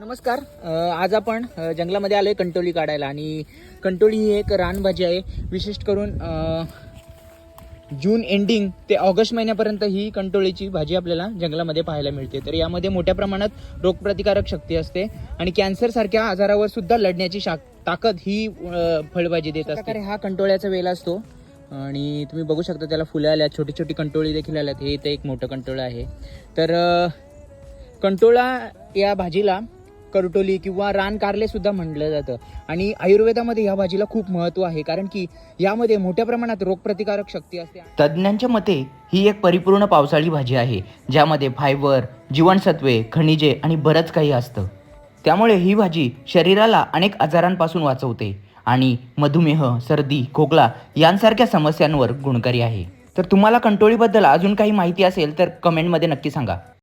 नमस्कार. आज आपण जंगलामध्ये जंगलामध्ये आलोय कंटोली काढायला आणि कंटोली ही एक रानभाजी आहे. विशेष करून जून एंडिंग ते ऑगस्ट महिन्यापर्यंत ही कंटोळीची भाजी आपल्याला जंगलामध्ये पाहायला मिळते. तर यामध्ये मोठ्या प्रमाणात रोगप्रतिकारक शक्ती असते आणि कॅन्सरसारख्या आजारावर सुद्धा लढण्याची शाक ताकद ही फळभाजी देत असते. हा कंटोळ्याचा वेल असतो. आणि तुम्ही बघू शकता त्याला फुलं आल्यात छोटी छोटी कंटोळी देखील आल्यात. हे इथे एक मोठं कंटोळं आहे. तर कंटोळा या भाजीला करटोली किंवा रान कारले सुद्धा म्हटलं जातं. आणि आयुर्वेदामध्ये या भाजीला खूप महत्त्व आहे. कारण की यामध्ये मोठ्या प्रमाणात रोगप्रतिकारक शक्ती असते तज्ज्ञांच्या मते ही एक परिपूर्ण पावसाळी भाजी आहे ज्यामध्ये फायबर जीवनसत्वे खनिजे आणि बरंच काही असतं. त्यामुळे ही भाजी शरीराला अनेक आजारांपासून वाचवते आणि मधुमेह सर्दी खोकला यांसारख्या समस्यांवर गुणकारी आहे. तर तुम्हाला कंटोळीबद्दल अजून काही माहिती असेल तर कमेंटमध्ये नक्की सांगा.